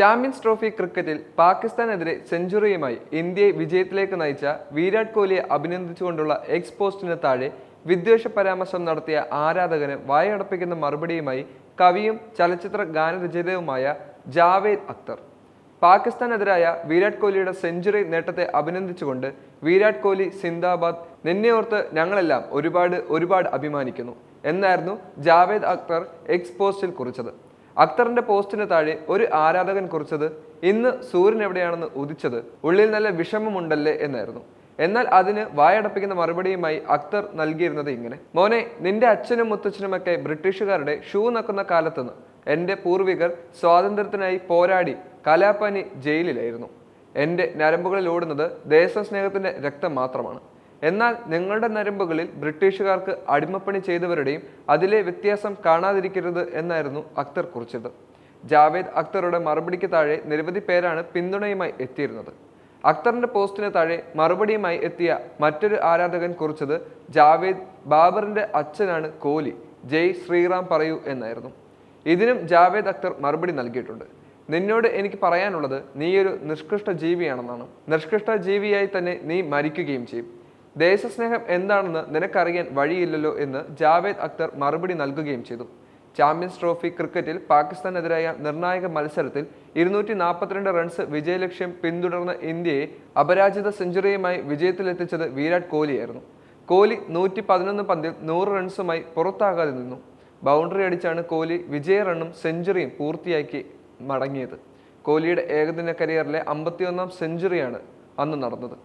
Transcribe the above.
Champions trophy ക്രിക്കറ്റിൽ പാകിസ്ഥാനെതിരെ സെഞ്ചുറിയുമായി ഇന്ത്യയെ വിജയത്തിലേക്ക് നയിച്ച വിരാട് കോഹ്ലിയെ അഭിനന്ദിച്ചുകൊണ്ടുള്ള എക്സ് പോസ്റ്റിന് താഴെ വിദ്വേഷ പരാമർശം നടത്തിയ ആരാധകന് വായടപ്പിക്കുന്ന മറുപടിയുമായി കവിയും ചലച്ചിത്ര ഗാനരചയിതാവുമായ ജാവേദ് അക്തർ. പാകിസ്ഥാനെതിരായ വിരാട് കോഹ്ലിയുടെ സെഞ്ചുറി നേട്ടത്തെ അഭിനന്ദിച്ചുകൊണ്ട് വിരാട് കോഹ്ലി സിന്ദാബാദ് നിന്നെയോർത്ത് ഞങ്ങളെല്ലാം ഒരുപാട് ഒരുപാട് അഭിമാനിക്കുന്നു എന്നായിരുന്നു ജാവേദ് അക്തർ എക്സ് പോസ്റ്റിൽ കുറിച്ചത്. അക്തറിന്റെ പോസ്റ്റിന് താഴെ ഒരു ആരാധകൻ കുറിച്ചത് ഇന്ന് സൂര്യൻ എവിടെയാണെന്ന് ഉദിച്ചത് ഉള്ളിൽ നല്ല വിഷമമുണ്ടല്ലേ എന്നായിരുന്നു. എന്നാൽ അതിന് വായടപ്പിക്കുന്ന മറുപടിയുമായി അക്തർ നൽകിയിരുന്നത് ഇങ്ങനെ. മോനെ നിന്റെ അച്ഛനും മുത്തച്ഛനുമൊക്കെ ബ്രിട്ടീഷുകാരുടെ ഷൂ നക്കുന്ന കാലത്തുനിന്ന് എന്റെ പൂർവികർ സ്വാതന്ത്ര്യത്തിനായി പോരാടി കലാപ്പനി ജയിലിലായിരുന്നു. എന്റെ നരമ്പുകളിൽ ഓടുന്നത് ദേശസ്നേഹത്തിന്റെ രക്തം മാത്രമാണ്. എന്നാൽ നിങ്ങളുടെ നരമ്പുകളിൽ ബ്രിട്ടീഷുകാർക്ക് അടിമപ്പണി ചെയ്തവരുടെയും അതിലെ വ്യത്യാസം കാണാതിരിക്കരുത് എന്നായിരുന്നു അക്തർ കുറിച്ചത്. ജാവേദ് അക്തറുടെ മറുപടിക്ക് താഴെ നിരവധി പേരാണ് പിന്തുണയുമായി എത്തിയിരുന്നത്. അക്തറിന്റെ പോസ്റ്റിന് താഴെ മറുപടിയുമായി എത്തിയ മറ്റൊരു ആരാധകൻ കുറിച്ചത് ജാവേദ് ബാബറിന്റെ അച്ഛനാണ് കോലി. ജയ് ശ്രീറാം പറയൂ എന്നായിരുന്നു. ഇതിനും ജാവേദ് അക്തർ മറുപടി നൽകിയിട്ടുണ്ട്. നിന്നോട് എനിക്ക് പറയാനുള്ളത് നീ ഒരു നിഷ്കൃഷ്ട ജീവിയാണെന്നാണ്. നിഷ്കൃഷ്ട ജീവിയായി തന്നെ നീ മരിക്കുകയും ചെയ്യും. ദേശസ്നേഹം എന്താണെന്ന് നിനക്കറിയാൻ വഴിയില്ലല്ലോ എന്ന് ജാവേദ് അക്തർ മറുപടി നൽകുകയും ചെയ്തു. ചാമ്പ്യൻസ് ട്രോഫി ക്രിക്കറ്റിൽ പാകിസ്ഥാനെതിരായ നിർണായക മത്സരത്തിൽ ഇരുന്നൂറ്റി നാൽപ്പത്തിരണ്ട് റൺസ് വിജയലക്ഷ്യം പിന്തുടർന്ന ഇന്ത്യയെ അപരാജിത സെഞ്ചുറിയുമായി വിജയത്തിലെത്തിച്ചത് വിരാട് കോഹ്ലിയായിരുന്നു. കോഹ്ലി നൂറ്റി പതിനൊന്ന് പന്തിൽ നൂറ് റൺസുമായി പുറത്താകാതെ നിന്നു. ബൗണ്ടറി അടിച്ചാണ് കോഹ്ലി വിജയ റണ്ണും സെഞ്ചുറിയും പൂർത്തിയാക്കി മടങ്ങിയത്. കോഹ്ലിയുടെ ഏകദിന കരിയറിലെ അമ്പത്തിയൊന്നാം സെഞ്ചുറിയാണ് അന്ന് നടന്നത്.